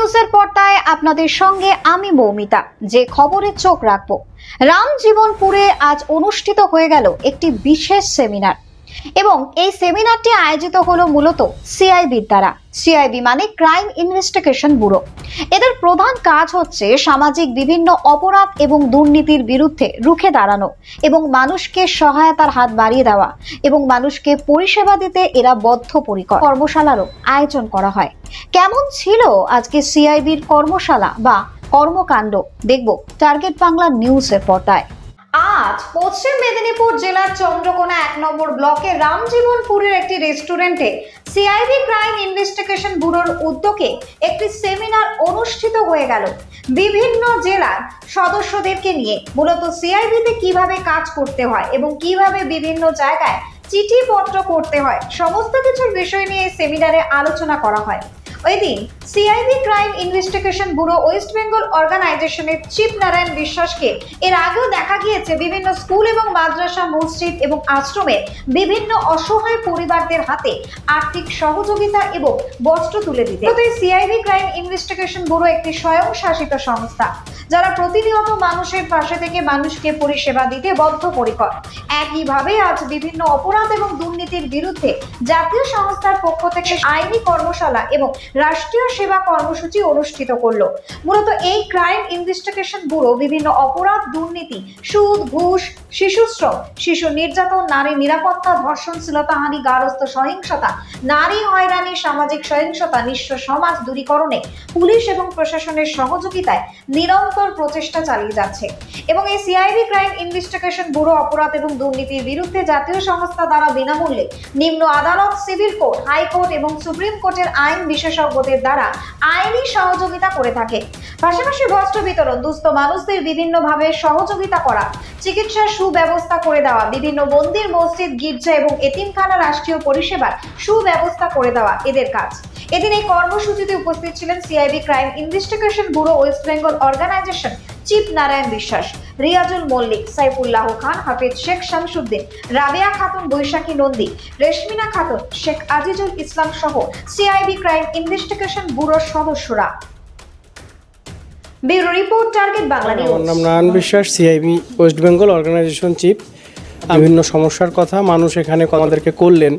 নিউজের পর্দায় আপনাদের সঙ্গে আমি মৌমিতা। যে খবরে চোখ রাখব। রাম জীবনপুরে আজ অনুষ্ঠিত হয়ে গেল একটি বিশেষ সেমিনার এবং এই সেমিনারটি আয়োজিত হলো মূলত সিআইবির দ্বারা। সিআইবি মানে ক্রাইম ইনভেস্টিগেশন ব্যুরো। এদের প্রধান কাজ হচ্ছে সামাজিক বিভিন্ন অপরাধ এবং দুর্নীতির বিরুদ্ধে রুখে দাঁড়ানো এবং মানুষকে সহায়তার হাত বাড়িয়ে দেওয়া এবং মানুষকে পরিষেবা দিতে এরা বদ্ধপরিকর। কর্মশালারও আয়োজন করা হয়। কেমন ছিল আজকে সিআইবির কর্মশালা বা কর্মকাণ্ড? দেখব টার্গেট বাংলা নিউজের পর্দায়। আজ পশ্চিম মেদিনীপুর জেলার চন্দ্রকোনা এক নম্বর ব্লকে রামজীবনপুরের একটি রেস্টুরেন্টে সিআইবি ক্রাইম ইনভেস্টিগেশন ব্যুরোর উদ্যোগে একটি সেমিনার অনুষ্ঠিত হয়ে গেল। বিভিন্ন জেলার সদস্যদেরকে নিয়ে মূলত সিআইবিতে কীভাবে কাজ করতে হয় এবং কীভাবে বিভিন্ন জায়গায় চিঠিপত্র করতে হয়, সমস্ত কিছুর বিষয় নিয়ে সেমিনারে আলোচনা করা হয়। ওই দিন crime investigation bureau West Bengal অর্গানাইজেশনের চিফ নারায়ণ বিশ্বাসকে এর আগেও দেখা গিয়েছে বিভিন্ন স্কুল এবং মাদ্রাসা, মসজিদ এবং আশ্রমে বিভিন্ন অসহায় পরিবারদের হাতে আর্থিক সহযোগিতা এবং বস্ত্র তুলে দিতে। সিআইবি ক্রাইম ইনভেস্টিগেশন ব্যুরো একটি স্বয়ংশাসিত সংস্থা, যারা প্রতিনিয়ত মানুষের পাশে থেকে মানুষকে পরিষেবা দিতে বদ্ধপরিকর। একইভাবে আজ বিভিন্ন অপরাধ এবং দুর্নীতির বিরুদ্ধে জাতীয় সংস্থার পক্ষ থেকে আইনি কর্মশালা এবং রাষ্ট্রীয় সেবা কর্মসূচি অনুষ্ঠিত করল। মূলত এই ক্রাইম ইনভেস্টিগেশন ব্যুরো বিভিন্ন অপরাধ, দুর্নীতি, সুদ, ঘুষ, শিশুশ্রম, শিশু নির্যাতন, নারী নিরাপত্তা ধর্ষণ শ্লীলতাহানি গারস্থ সহিংসতা, নারী হয়রানি, সামাজিক সহিংসতা, নিঃস্ব সমাজ দূরীকরণে পুলিশ এবং প্রশাসনের সহযোগিতায় নিরন্তর প্রচেষ্টা চালিয়ে যাচ্ছে। এবং এই সিআইবি ক্রাইম ইনভেস্টিগেশন ব্যুরো অপরাধ এবং দুর্নীতির বিরুদ্ধে জাতীয় সংস্থা দ্বারা বিনামূল্যে নিম্ন আদালত, সিভিল কোর্ট, হাইকোর্ট এবং সুপ্রিম কোর্টের আইন বিশেষজ্ঞদের দ্বারা আইনি সহযোগিতা করে থাকে। পাশাপাশি বস্ত্র বিতরণ, দুস্থ মানুষদের বিভিন্নভাবে সহযোগিতা করা, চিকিৎসার সুব্যবস্থা করে দেওয়া, বিভিন্ন মন্দির মসজিদ, গির্জা এবং এতিমখানা রাষ্ট্রীয় পরিষেবার সুব্যবস্থা করে দেওয়া এদের কাজ। এদিন এই কর্মসূচিতে উপস্থিত ছিলেন CIB crime investigation bureau West Bengal organisation chief Narayan Biswas Riazul Mallick Saifullah খান হাফিজ শেখ শামসুদ্দিন রাবেয়া খাতুন বৈশাখী নন্দী রেশমিনা খাতুন শেখ আজিজুল ইসলাম সহ সিআইবি ক্রাইম ইনভেস্টিগেশন ব্যুরোর সদস্যরা। ব্যুরো রিপোর্ট টার্গেট বাংলা আমার নিউজ। নাম Narayan Biswas CIB West Bengal organisation chief বিভিন্ন সমস্যার কথা মানুষ এখানে আমাদেরকে করলেন।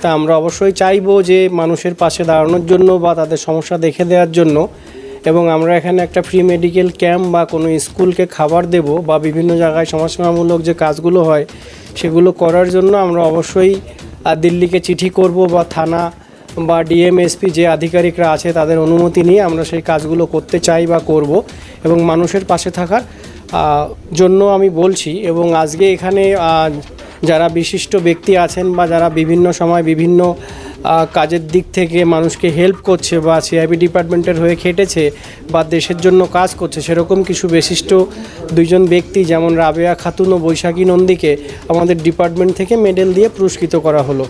তা আমরা অবশ্যই চাইব যে মানুষের পাশে দাঁড়ানোর জন্য বা তাদের সমস্যা দেখে দেওয়ার জন্য এবং আমরা এখানে একটা ফ্রি মেডিকেল ক্যাম্প বা কোনো স্কুলকে খাবার দেব বা বিভিন্ন জায়গায় সমাজসেবামূলক যে কাজগুলো হয়, সেগুলো করার জন্য আমরা অবশ্যই দিল্লিকে চিঠি করব বা থানা বা ডিএমএসপি যে আধিকারিকরা আছে তাদের অনুমতি নিয়ে আমরা সেই কাজগুলো করতে চাই বা করব এবং মানুষের পাশে থাকার জন্য আমি বলছি এবং আজকে এখানে যারা বিশিষ্ট ব্যক্তি আছেন বা যারা বিভিন্ন সময় বিভিন্ন কাজের দিক থেকে মানুষকে হেল্প করছে বা সিআইবি ডিপার্টমেন্টের হয়ে খেটেছে বা দেশের জন্য কাজ করছে, সেরকম কিছু বিশিষ্ট দুইজন ব্যক্তি যেমন রাবেয়া খাতুন ও বৈশাখী নন্দীকে আমাদের ডিপার্টমেন্ট থেকে মেডেল দিয়ে পুরস্কৃত করা হলো।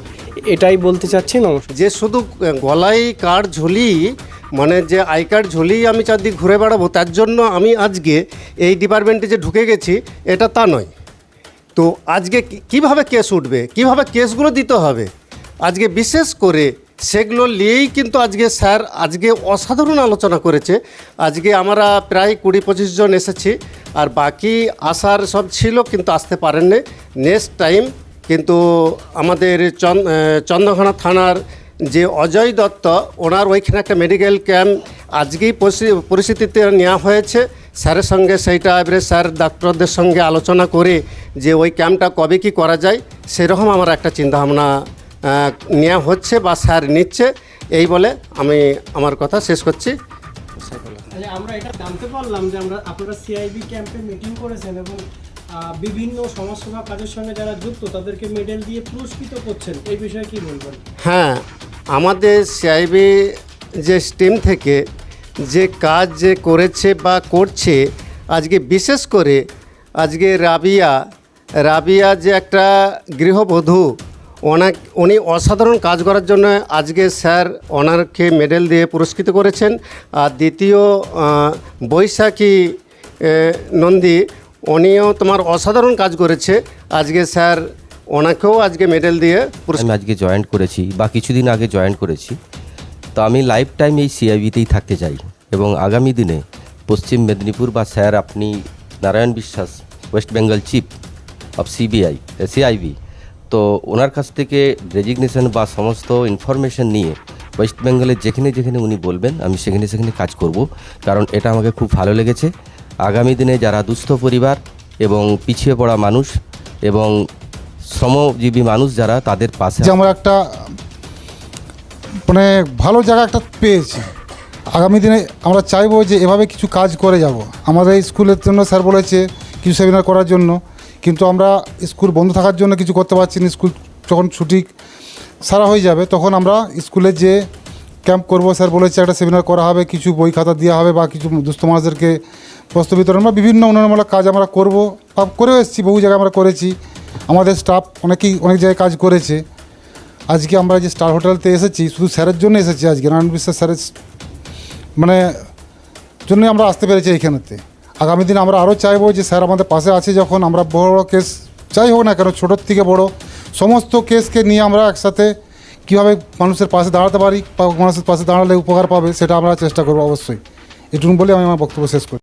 এটাই বলতে চাচ্ছি নমস্কার যে শুধু গলায় কার্ড ঝুলি মানে যে আই কার্ড ঝুলিয়ে আমি চারদিক ঘুরে বেড়াবো, তার জন্য আমি আজকে এই ডিপার্টমেন্টে যে ঢুকে গেছি, এটা তা নয়। তো আজকে কীভাবে কেস উঠবে? কীভাবে কেসগুলো দিতে হবে? আজকে বিশেষ করে সেগুলো নিয়েই কিন্তু আজকে স্যার আজকে অসাধারণ আলোচনা করেছে। আজকে আমরা প্রায় কুড়ি পঁচিশ জন এসেছি আর বাকি আসার সব ছিল কিন্তু আসতে পারেননি। নেক্সট টাইম কিন্তু আমাদের চন্দ চন্দ্রঘোনা থানার যে অজয় দত্ত, ওনার ওইখানে একটা মেডিকেল ক্যাম্প আজকেই পরিস্থি- পরিস্থিতিতে নেওয়া হয়েছে। স্যারের সঙ্গে সেইটা এবারে স্যার ডাক্তারদের সঙ্গে আলোচনা করে যে ওই ক্যাম্পটা কবে কি করা যায়, সেরকম আমার একটা চিন্তাভাবনা নেওয়া হচ্ছে বা স্যার নিচ্ছে এই বলে আমি আমার কথা শেষ করছি। আমরা এটা জানতে পারলাম যে আমরা আপনারা সিআইবি ক্যাম্পে মিটিং করেছেন এবং বিভিন্ন সমাজসেবা কাজের সঙ্গে যারা যুক্ত তাদেরকে মেডেল দিয়ে পুরস্কৃত করছেন। এই বিষয়ে কি বলবেন? হ্যাঁ আমাদের সিআইবি যে স্টিম থেকে যে কাজ যে করেছে বা করছে আজকে বিশেষ করে আজকে রাবিয়া রাবিয়া যে একটা গৃহবধূ ওনা উনি অসাধারণ কাজ করার জন্য আজকে স্যার ওনারকে মেডেল দিয়ে পুরস্কৃত করেছেন। আর দ্বিতীয় বৈশাখী নন্দী, উনিও তোমার অসাধারণ কাজ করেছে। আজকে স্যার ওনাকেও আজকে মেডেল দিয়ে আমি আজকে জয়েন করেছি, বা কিছুদিন আগে জয়েন করেছি। তো আমি লাইফ টাইম এই সিআইবিতেই থাকতে চাই এবং আগামী দিনে পশ্চিম মেদিনীপুর বা স্যার আপনি Narayan Biswas, West Bengal chief of CBI CIB তো ওনার কাছ থেকে রেজিগনেশন বা সমস্ত ইনফরমেশন নিয়ে ওয়েস্ট বেঙ্গলের যেখানে যেখানে উনি বলবেন, আমি সেখানে সেখানে কাজ করব। কারণ এটা আমাকে খুব ভালো লেগেছে। আগামী দিনে যারা দুস্থ পরিবার এবং পিছিয়ে পড়া মানুষ এবং শ্রমজীবী মানুষ যারা, তাদের পাশে আমরা একটা মানে ভালো জায়গা একটা পেয়েছি। আগামী দিনে আমরা চাইব যে এভাবে কিছু কাজ করে যাব। আমাদের স্কুলের জন্য স্যার বলেছে কিছু সেমিনার করার জন্য। কিন্তু আমরা স্কুল বন্ধ থাকার জন্য কিছু করতে পারছি না। স্কুল যখন ছুটি সারা হয়ে যাবে, তখন আমরা স্কুলে যে ক্যাম্প করব, স্যার বলেছে একটা সেমিনার করা হবে, কিছু বই খাতা দেওয়া হবে বা কিছু দুস্থ মানুষদেরকে বস্ত্র বিতরণ বা বিভিন্ন উন্নয়নমূলক কাজ আমরা করব বা করেও এসেছি, বহু জায়গায় আমরা করেছি। আমাদের স্টাফ অনেকেই অনেক জায়গায় কাজ করেছে। আজকে আমরা যে স্টার হোটেলতে এসেছি, শুধু স্যারের জন্য এসেছি আজকে, নারায়ণ বিশ্বাস স্যারের মানে জন্যই আমরা আসতে পেরেছি এইখানেতে। আগামী দিন আমরা আরও চাইব যে স্যার আমাদের পাশে আছে যখন আমরা বড় বড় কেস, যাই হোক না কেন, ছোটোর থেকে বড়, সমস্ত কেসকে নিয়ে আমরা একসাথে কীভাবে মানুষের পাশে দাঁড়াতে পারি মানুষের পাশে দাঁড়ালে উপকার পাবে, সেটা আমরা চেষ্টা করব অবশ্যই। এটুকু বলে আমি আমার বক্তব্য শেষ করি।